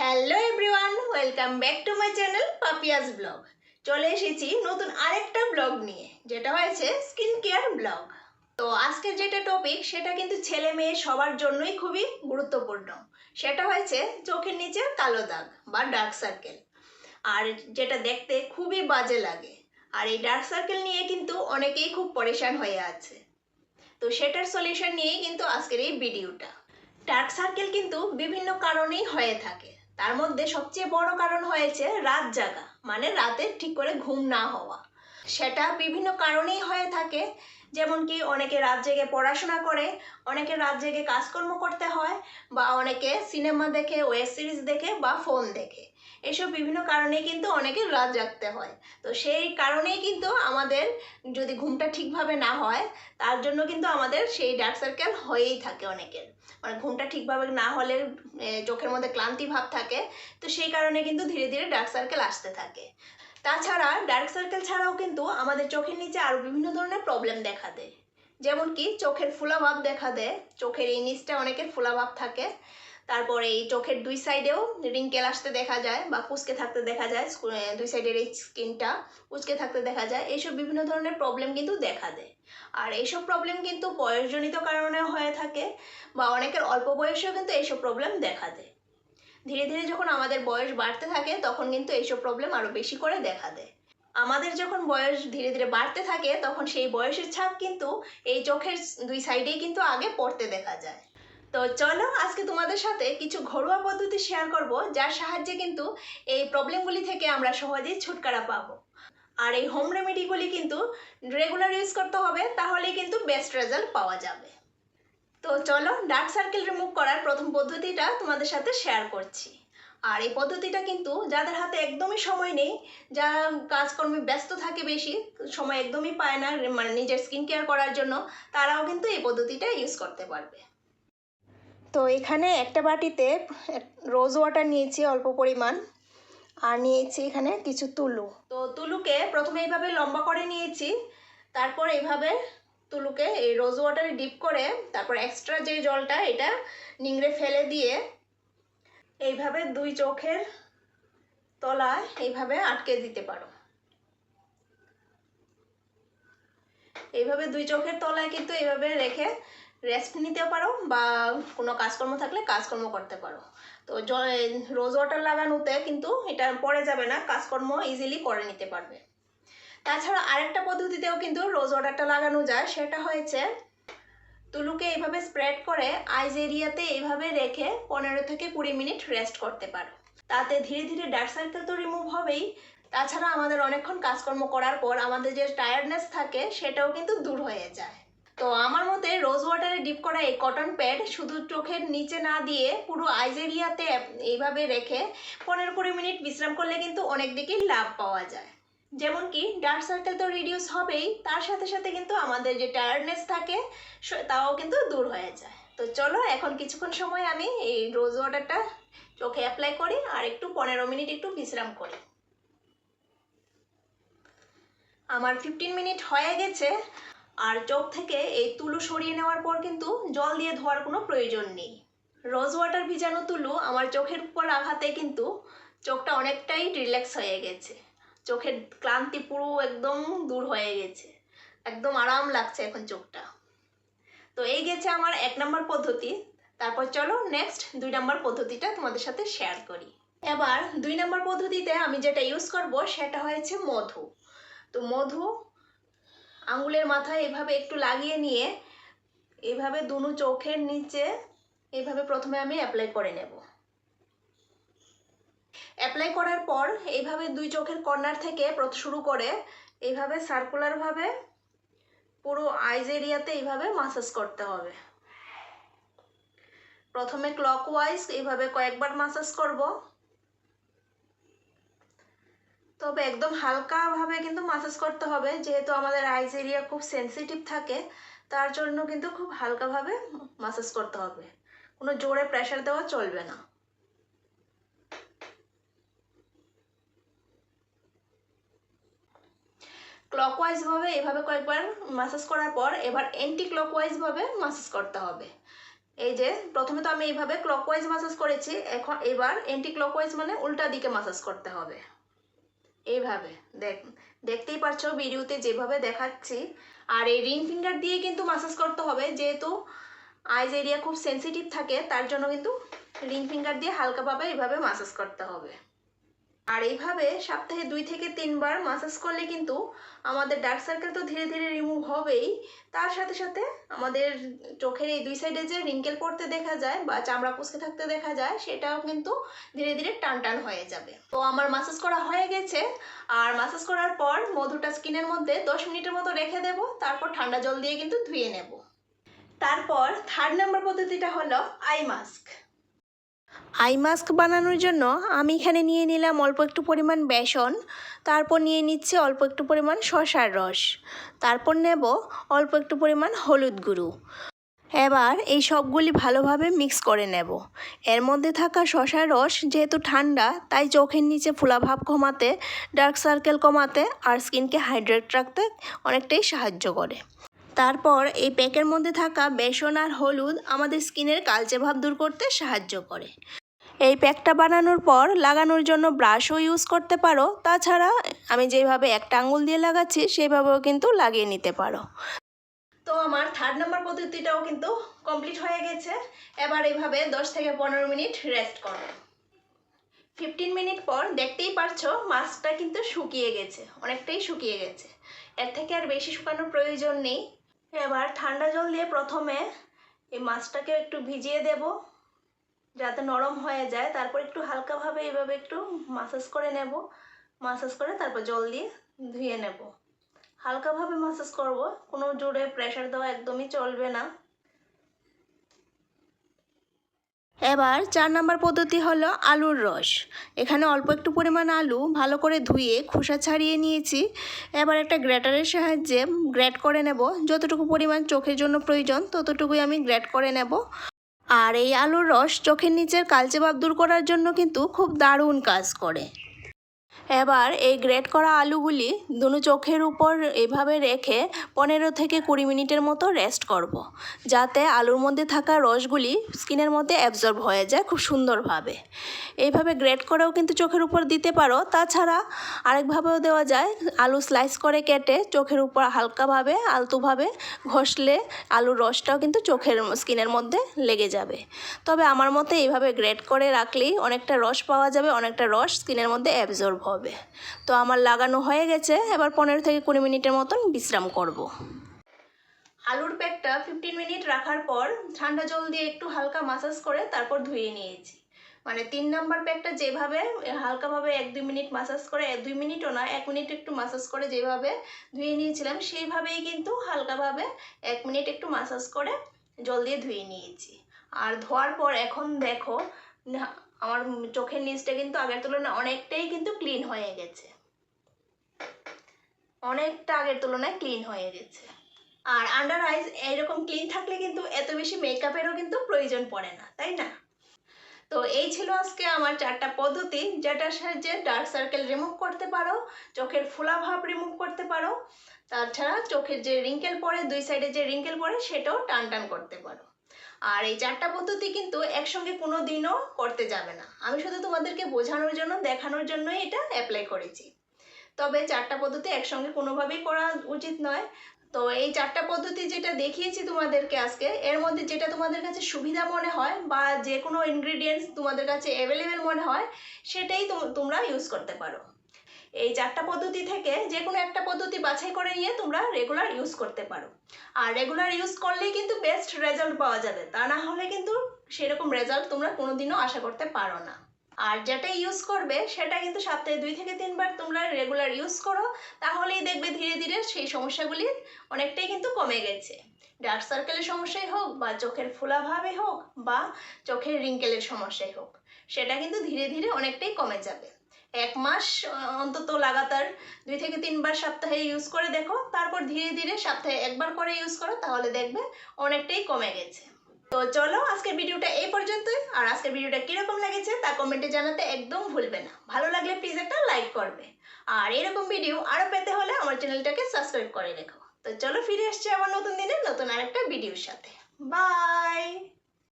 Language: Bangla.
Hello everyone welcome back to my channel Papiya's blog চলে এসেছি নতুন আরেকটা ব্লগ নিয়ে, যেটা হয়েছে স্কিন কেয়ার ব্লগ তো আজকের যেটা টপিক সেটা কিন্তু ছেলে মেয়ে সবার জন্যই খুবই গুরুত্বপূর্ণ। সেটা হয়েছে চোখের নিচে কালো দাগ বা ডার্ক সার্কেল আর যেটা দেখতে খুবই বাজে লাগে। আর এই ডার্ক সার্কেল নিয়ে কিন্তু অনেকেই খুব পরেশান হয়ে আছে। তো সেটার সলিউশন নিয়েই কিন্তু আজকের এই ভিডিওটা ডার্ক সার্কেল কিন্তু বিভিন্ন কারণেই হয়ে থাকে। তার মধ্যে সবচেয়ে বড় কারণ হয়েছে রাত জাগা মানে রাতে ঠিক করে ঘুম না হওয়া। সেটা বিভিন্ন কারণেই হয়ে থাকে। যেমন কি অনেকে রাত জেগে পড়াশোনা করে, অনেকে রাত জেগে কাজকর্ম করতে হয়, বা অনেকে সিনেমা দেখে, ওয়েব সিরিজ দেখে, বা ফোন দেখে। এসব বিভিন্ন কারণে কিন্তু অনেকে রাত জাগতে হয়। তো সেই কারণেই কিন্তু আমাদের যদি ঘুমটা ঠিকভাবে না হয়, তার জন্য কিন্তু আমাদের সেই ডার্ক সার্কেল হয়েই থাকে অনেকের। মানে ঘুমটা ঠিকভাবে না হলে চোখের মধ্যে ক্লান্তি ভাব থাকে। তো সেই কারণে কিন্তু ধীরে ধীরে ডার্ক সার্কেল আসতে থাকে। তাছাড়া ডার্ক সার্কেল ছাড়াও কিন্তু আমাদের চোখের নিচে আরও বিভিন্ন ধরনের প্রবলেম দেখা দেয়। যেমন কি, চোখের ফুলাভাব দেখা দেয়। চোখের এই নিচটা অনেকের ফুলাভাব থাকে। তারপরে এই চোখের দুই সাইডেও রিঙ্কেল আসতে দেখা যায় বা কুচকে থাকতে দেখা যায় দুই সাইডের এই স্কিনটা কুচকে থাকতে দেখা যায়। এইসব বিভিন্ন ধরনের প্রবলেম কিন্তু দেখা দেয়। আর এইসব প্রবলেম কিন্তু বয়সজনিত কারণে হয়ে থাকে বা অনেকের অল্প বয়সেও কিন্তু এইসব প্রবলেম দেখা দেয়। ধীরে ধীরে যখন আমাদের বয়স বাড়তে থাকে, তখন কিন্তু এইসব প্রবলেম আরও বেশি করে দেখা দেয়। আমাদের যখন বয়স ধীরে ধীরে বাড়তে থাকে, তখন সেই বয়সের ছাপ কিন্তু এই চোখের দুই সাইডেই কিন্তু আগে পড়তে দেখা যায়। তো চলো, আজকে তোমাদের সাথে কিছু ঘরোয়া পদ্ধতি শেয়ার করব, যার সাহায্যে কিন্তু এই প্রবলেমগুলি থেকে আমরা সহজেই ছুটকারা পাবো। আর এই হোম রেমেডিগুলি কিন্তু রেগুলার ইউজ করতে হবে, তাহলেই কিন্তু বেস্ট রেজাল্ট পাওয়া যাবে। তো চলো ডার্ক সার্কেল রিমুভ করার প্রথম পদ্ধতিটা তোমাদের সাথে শেয়ার করছি। আর এই পদ্ধতিটা কিন্তু যাদের হাতে একদমই সময় নেই, যারা কাজকর্মে ব্যস্ত থাকে বেশি, সময় একদমই পায় না মানে নিজের স্কিন কেয়ার করার জন্য, তারাও কিন্তু এই পদ্ধতিটা ইউজ করতে পারবে। তো এখানে একটা বাটিতে রোজ ওয়াটার নিয়েছি অল্প পরিমাণ, আর নিয়েছি এখানে কিছু তুলু। তো তুলুকে প্রথমে এইভাবে লম্বা করে নিয়েছি, তারপর এইভাবে তুলুকে এই রোজ ওয়াটারে ডিপ করে তারপর এক্সট্রা যে জলটা, এটা নিংড়ে ফেলে দিয়ে এইভাবে দুই চোখের তলায় এইভাবে আটকে দিতে পারো। এইভাবে দুই চোখের তলায় কিন্তু এইভাবে রেখে রেস্ট নিতে পারো বা কোনো কাজকর্ম থাকলে কাজকর্ম করতে পারো। তো রোজ ওয়াটার লাগানোতে কিন্তু এটা পড়ে যাবে না, কাজকর্ম ইজিলি করে নিতে পারবে। তাছাড়া আরেকটা পদ্ধতিতেও কিন্তু রোজ ওয়াটারটা লাগানো যায়, সেটা হয়েছে তুলুকে এইভাবে স্প্রেড করে আইজ এরিয়াতে এইভাবে রেখে পনেরো থেকে কুড়ি মিনিট রেস্ট করতে পারো। তাতে ধীরে ধীরে ডার্ক সার্কেল তো রিমুভ হবেই। তাছাড়া আমাদের অনেকক্ষণ কাজকর্ম করার পর আমাদের যে টায়ার্ডনেস থাকে, সেটাও কিন্তু দূর হয়ে যায়। তো আমার মতে রোজ ওয়াটারে ডিপ করা এই কটন প্যাড শুধু চোখের নিচে না দিয়ে পুরো আইজ এরিয়াতে এইভাবে রেখে পনেরো কুড়ি মিনিট বিশ্রাম করলে কিন্তু অনেক দিকেই লাভ পাওয়া যায়। যেমন কি ডার্ক সার্কেল তো রিডিউস হবেই, তার সাথে সাথে কিন্তু আমাদের যে টায়ার্ডনেস থাকে তাও কিন্তু দূর হয়ে যায়। তো চলো, এখন কিছুক্ষণ সময় আমি এই রোজ ওয়াটারটা চোখে অ্যাপ্লাই করি, আর একটু পনেরো মিনিট একটু বিশ্রাম করি। আমার ফিফটিন মিনিট হয়ে গেছে, আর চোখ থেকে এই তুলো সরিয়ে নেওয়ার পর কিন্তু জল দিয়ে ধোয়ার কোনো প্রয়োজন নেই। রোজ ওয়াটার ভিজানো তুলো আমার চোখের উপর আঘাতে কিন্তু চোখটা অনেকটাই রিল্যাক্স হয়ে গেছে। চোখের ক্লান্তি পুরো একদম দূর হয়ে গেছে। একদম আরাম লাগছে এখন চোখটা। তো এই গেছে আমার এক নম্বর পদ্ধতি। তারপর চলো নেক্সট দুই নম্বর পদ্ধতিটা তোমাদের সাথে শেয়ার করি। এবার দুই নম্বর পদ্ধতিতে আমি যেটা ইউজ করব সেটা হয়েছে মধু। তো মধু আঙুলের মাথায় এভাবে একটু লাগিয়ে নিয়ে এভাবে দুনু চোখের নিচে এভাবে প্রথমে আমি অ্যাপ্লাই করে নেব। অ্যাপ্লাই করার পর এইভাবে দুই চোখের কর্নার থেকে শুরু করে এইভাবে সার্কুলারভাবে পুরো আইজ এরিয়াতে এইভাবে মাসাজ করতে হবে। প্রথমে ক্লকওয়াইজ এইভাবে কয়েকবার মাসাজ করব। তবে একদম হালকাভাবে কিন্তু মাসাজ করতে হবে, যেহেতু আমাদের আইজ এরিয়া খুব সেন্সিটিভ থাকে, তার জন্য কিন্তু খুব হালকাভাবে মাসাজ করতে হবে। কোনো জোরে প্রেশার দেওয়া চলবে না। ক্লকওয়াইজভাবে এভাবে কয়েকবার মাসাজ করার পর এবার অ্যান্টি ক্লকওয়াইজভাবে মাসাজ করতে হবে। এই যে, প্রথমে তো আমি এইভাবে ক্লকওয়াইজ মাসাজ করেছি, এখন এবার এন্টি ক্লকওয়াইজ মানে উল্টা দিকে মাসাজ করতে হবে। এইভাবে, দেখ, দেখতেই পাচ্ছ ভিডিওতে যেভাবে দেখাচ্ছি, আর এই রিং ফিঙ্গার দিয়ে কিন্তু মাসাজ করতে হবে, যেহেতু আইজ এরিয়া খুব সেনসিটিভ থাকে, তার জন্য কিন্তু রিং ফিঙ্গার দিয়ে হালকাভাবে এইভাবে মাসাজ করতে হবে। আর এইভাবে সপ্তাহে দুই থেকে তিনবার মাসাজ করলে কিন্তু আমাদের ডার্ক সার্কেল তো ধীরে ধীরে রিমুভ হবেই। তার সাথে সাথে আমাদের চোখের এই দুই সাইডে যে রিঙ্কেল পড়তে দেখা যায় বা চামড়া কুচকে থাকতে দেখা যায়, সেটাও কিন্তু ধীরে ধীরে টান টান হয়ে যাবে। তো আমার মাসাজ করা হয়ে গেছে। আর মাসাজ করার পর মধুটা স্কিনের মধ্যে দশ মিনিটের মতো রেখে দেব। তারপর ঠান্ডা জল দিয়ে কিন্তু ধুয়ে নেব। তারপর থার্ড নাম্বার পদ্ধতিটা হলো আই মাস্ক আই মাস্ক বানানোর জন্য আমি এখানে নিয়ে নিলাম অল্প একটু পরিমাণ বেসন, তারপর নিয়ে নিচ্ছি অল্প একটু পরিমাণ শশার রস, তারপর নেব অল্প একটু পরিমাণ হলুদ গুঁড়ো। এবার এই সবগুলি ভালোভাবে মিক্স করে নেব। এর মধ্যে থাকা শশার রস যেহেতু ঠান্ডা, তাই চোখের নিচে ফোলাভাব কমাতে, ডার্ক সার্কেল কমাতে আর স্কিনকে হাইড্রেট রাখতে অনেকটাই সাহায্য করে। তারপর এই প্যাকের মধ্যে থাকা বেসন আর হলুদ আমাদের স্কিনের কালচে ভাব দূর করতে সাহায্য করে। এই প্যাকটা বানানোর পর লাগানোর জন্য ব্রাশও ইউজ করতে পারো। তাছাড়া আমি যেভাবে একটা আঙুল দিয়ে লাগাচ্ছি সেইভাবেও কিন্তু লাগিয়ে নিতে পারো। তো আমার থার্ড নাম্বার পদ্ধতিটাও কিন্তু কমপ্লিট হয়ে গেছে। এবার এইভাবে দশ থেকে পনেরো মিনিট রেস্ট করো। ফিফটিন মিনিট পর দেখতেই পারছ মাছটা কিন্তু শুকিয়ে গেছে, অনেকটাই শুকিয়ে গেছে। এর থেকে আর বেশি শুকানোর প্রয়োজন নেই। এবার ঠান্ডা জল দিয়ে প্রথমে এই মাছটাকে একটু ভিজিয়ে দেব। যাতে নরম হয়ে যায়, তারপর একটু হালকাভাবে এইভাবে একটু মাসাজ করে নেব। মাসাজ করে তারপর জল দিয়ে ধুয়ে নেব। হালকাভাবে মাসাজ করব, কোনো জোরে প্রেশার দেওয়া একদমই চলবে না। এবার চার নাম্বার পদ্ধতি হলো আলুর রস। এখানে অল্প একটু পরিমাণ আলু ভালো করে ধুয়ে খোসা ছাড়িয়ে নিয়েছি। এবার একটা গ্রেটারের সাহায্যে গ্রেট করে নেব। যতটুকু পরিমাণ চোখের জন্য প্রয়োজন, ততটুকুই আমি গ্রেট করে নেব। আর এই আলুর রস চোখের নিচের কালচে ভাব দূর করার জন্য কিন্তু খুব দারুণ কাজ করে। এবার এই গ্রেট করা আলুগুলি দুনো চোখের উপর এভাবে রেখে পনেরো থেকে কুড়ি মিনিটের মতো রেস্ট করব। যাতে আলুর মধ্যে থাকা রসগুলি স্কিনের মধ্যে অ্যাবজর্ব হয়ে যায় খুব সুন্দরভাবে। এইভাবে গ্রেট করেও কিন্তু চোখের উপর দিতে পারো। তাছাড়া আরেকভাবেও দেওয়া যায়, আলু স্লাইস করে কেটে চোখের উপর হালকাভাবে, আলতুভাবে ঘষলে আলুর রসটাও কিন্তু চোখের স্কিনের মধ্যে লেগে যাবে। তবে আমার মতে এইভাবে গ্রেট করে রাখলেই অনেকটা রস পাওয়া যাবে, অনেকটা রস স্কিনের মধ্যে অ্যাবজর্ব হবে। তো আমার লাগানো হয়ে গেছে, এবার পনেরো থেকে কুড়ি মিনিটের মতন বিশ্রাম করব। আলুর প্যাকটা ফিফটিন মিনিট রাখার পর ঠান্ডা জল দিয়ে একটু হালকা মাসাজ করে তারপর ধুয়ে নিয়েছি। মানে তিন নাম্বার প্যাকটা যেভাবে, হালকাভাবে এক দুই মিনিট মাসাজ করে, এক দুই মিনিটও না, এক মিনিট একটু মাসাজ করে যেভাবে ধুয়ে নিয়েছিলাম, সেইভাবেই কিন্তু হালকাভাবে এক মিনিট একটু মাসাজ করে জল দিয়ে ধুয়ে নিয়েছি। আর ধোয়ার পর এখন দেখো আমার চোখের নিচটা কিন্তু আগের তুলনায় অনেকটাই কিন্তু ক্লিন হয়ে গেছে। অনেকটা আগের তুলনায় ক্লিন হয়ে গেছে। আর আন্ডার আইজ এইরকম ক্লিন থাকলে কিন্তু এত বেশি মেকআপেরও কিন্তু প্রয়োজন পড়ে না, তাই না? তো এই ছিল আজকে আমার চারটা পদ্ধতি, যেটার সাহায্যে ডার্ক সার্কেল রিমুভ করতে পারো, চোখের ফোলাভাব রিমুভ করতে পারো, তাছাড়া চোখের যে রিঙ্কেল পড়ে, দুই সাইডে যে রিঙ্কেল পড়ে, সেটাও টান টান করতে পারো। আর এই চারটা পদ্ধতি কিন্তু একসঙ্গে কোনো দিনও করতে যাবে না। আমি শুধু তোমাদেরকে বোঝানোর জন্য, দেখানোর জন্যই এটা অ্যাপ্লাই করেছি। তবে চারটা পদ্ধতি একসঙ্গে কোনোভাবেই করা উচিত নয়। তো এই চারটা পদ্ধতি যেটা দেখিয়েছি তোমাদেরকে আজকে, এর মধ্যে যেটা তোমাদের কাছে সুবিধা মনে হয় বা যে কোনো ইনগ্রিডিয়েন্টস তোমাদের কাছে অ্যাভেলেবেল মনে হয়, সেটাই তোম- তোমরা ইউজ করতে পারো। এই চারটা পদ্ধতি থেকে যে কোনো একটা পদ্ধতি বাছাই করে নিয়ে তোমরা রেগুলার ইউজ করতে পারো। আর রেগুলার ইউজ করলেই কিন্তু বেস্ট রেজাল্ট পাওয়া যাবে। তা না হলে কিন্তু সেরকম রেজাল্ট তোমরা কোনোদিনও আশা করতে পারো না। আর যেটা ইউজ করবে, সেটা কিন্তু সপ্তাহে দুই থেকে তিনবার তোমরা রেগুলার ইউজ করো, তাহলেই দেখবে ধীরে ধীরে সেই সমস্যাগুলি অনেকটাই কিন্তু কমে গেছে। ডার্ক সার্কেলের সমস্যাই হোক বা চোখের ফোলাভাবে হোক বা চোখের রিঙ্কেলের সমস্যাই হোক, সেটা কিন্তু ধীরে ধীরে অনেকটাই কমে যাবে। এক মাস অন্তত লাগাতার দুই থেকে তিনবার সপ্তাহে ইউজ করে দেখো। তারপর ধীরে ধীরে সপ্তাহে একবার করে ইউজ করো, তাহলে দেখবে অনেকটাই কমে গেছে। তো চলো আজকের ভিডিওটা এই পর্যন্তই। আর আজকের ভিডিওটা কীরকম লেগেছে তা কমেন্টে জানাতে একদম ভুলবে না। ভালো লাগলে প্লিজ একটা লাইক করবে। আর এরকম ভিডিও আরও পেতে হলে আমার চ্যানেলটাকে সাবস্ক্রাইব করে রেখো। তো চলো ফিরে আসছি আবার নতুন দিনে নতুন আরেকটা ভিডিওর সাথে। বাই